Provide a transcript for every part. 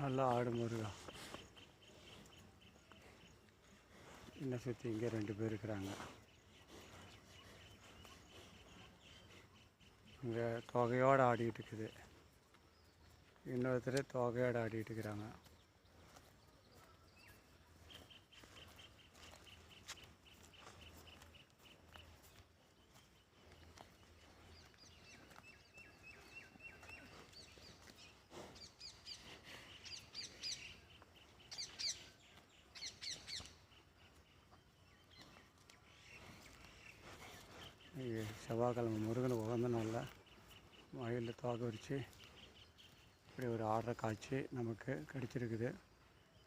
நல்லா ஆடு முருகா. என்னை சுற்றி இங்கே ரெண்டு பேர் இருக்கிறாங்க. இங்கே தொகையோடு ஆடிக்கிட்டு இருக்குது. இன்னொருத்தர் தொகையோடு ஆடிக்கிட்டு இருக்கிறாங்க. செவ்வாய்க்கிழமை முருகனை உகந்த நாளில் வயலில் தோகை வச்சு இப்படி ஒரு ஆடுற காய்ச்சி நமக்கு கிடச்சிருக்குது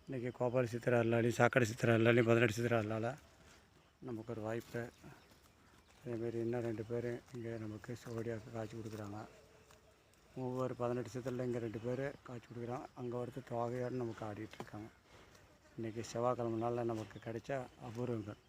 இன்றைக்கி கோபால சித்திரா அல்லாளி சாக்கடை சித்திரா அல்லாளி பதினெட்டு சித்திரை அல்லால நமக்கு ஒரு வாய்ப்பு அதேமாரி இன்னும் ரெண்டு பேர் இங்கே நமக்கு சோடியாக காய்ச்சி கொடுக்குறாங்க ஒவ்வொரு பதினெட்டு சித்திரையில் இங்கே ரெண்டு பேர் காய்ச்சி கொடுக்குறாங்க அங்கே ஒருத்தர் தொகையோடு நமக்கு ஆடிட்டுருக்காங்க இன்றைக்கி செவ்வாய்க்கிழமை நாளில் நமக்கு கிடைச்ச அபூர்வங்கள்